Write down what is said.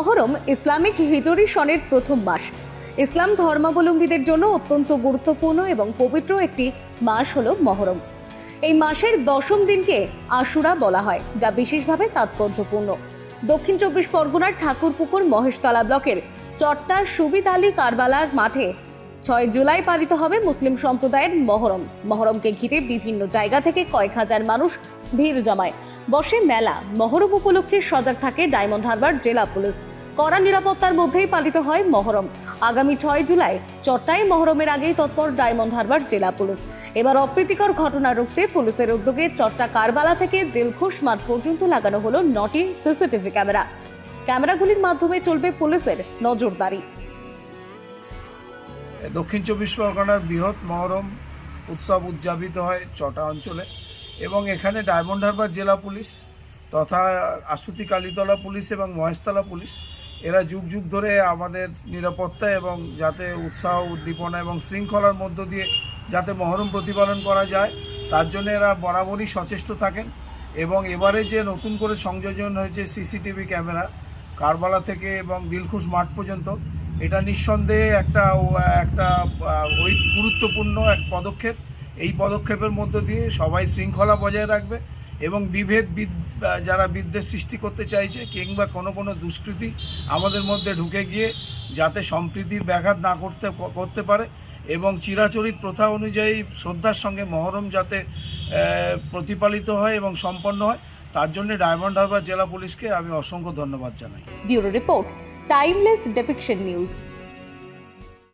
Muharram Islamic হিজরি সনের প্রথম মাস। ইসলাম ধর্মাবলম্বীদের জন্য অত্যন্ত গুরুত্বপূর্ণ এবং পবিত্র একটি মাস হল মহরম। এই মাসের দশম দিনকে আশুরা বলা হয়, যা বিশেষভাবে তাৎপর্যপূর্ণ। দক্ষিণ চব্বিশ পরগনার ঠাকুরপুকুর মহেশতলা ব্লকের চট্টার সুবিদ আলী কারবালার মাঠে ছয় জুলাই পালিত হবে মুসলিম সম্প্রদায়ের মহরম। মহরমকে ঘিরে বিভিন্ন জায়গা থেকে কয়েক হাজার মানুষ ভিড় জমায়। বসে মেলা, মহরম উপলক্ষে সজাগ থাকে ডায়মন্ড হারবার জেলা পুলিশ। কড়া নিরাপত্তার মধ্যেই পালিত হয় মহরম। আগামী ছয় জুলাই চট্টায় মহরমের আগেই তৎপর ডায়মন্ড হারবার জেলা পুলিশ। এবার অপ্রীতিকর ঘটনা রুখতে পুলিশের উদ্যোগে চট্টা কারবালা থেকে দিলখুশ মাঠ পর্যন্ত লাগানো হলো নটি সিসিটিভি ক্যামেরা। ক্যামেরাগুলির মাধ্যমে চলবে পুলিশের নজরদারি। দক্ষিণ চব্বিশ পরগনার বৃহৎ মহরম উৎসব উদযাপিত হয় চটা অঞ্চলে এবং এখানে ডায়মন্ড হারবার জেলা পুলিশ তথা আশুতি কালীতলা পুলিশ এবং মহেশতলা পুলিশ, এরা যুগ যুগ ধরে আমাদের নিরাপত্তা এবং যাতে উৎসাহ, উদ্দীপনা এবং শৃঙ্খলার মধ্য দিয়ে যাতে মহরম প্রতিপালন করা যায়, তার জন্য এরা বরাবরই সচেষ্ট থাকেন এবং এবারে যে নতুন করে সংযোজন হয়েছে সিসিটিভি ক্যামেরা, কারবালা থেকে এবং দিলখুশ মাঠ পর্যন্ত, এটা নিঃসন্দেহে একটা একটা ওই গুরুত্বপূর্ণ এক পদক্ষেপ। এই পদক্ষেপের মধ্য দিয়ে সবাই শৃঙ্খলা বজায় রাখবে। এবং বিভেদ যারা বিদ্বেষ সৃষ্টি করতে চাইছে কিংবা কোনো কোনো দুষ্কৃতি আমাদের মধ্যে ঢুকে গিয়ে যাতে সম্প্রীতির ব্যাঘাত না করতে করতে পারে এবং চিরাচরিত প্রথা অনুযায়ী শ্রদ্ধার সঙ্গে মহরম যাতে প্রতিপালিত হয় এবং সম্পন্ন হয়, তার জন্য ডায়মন্ড হারবার জেলা পুলিশকে আমি অসংখ্য ধন্যবাদ জানাই। Report, timeless depiction news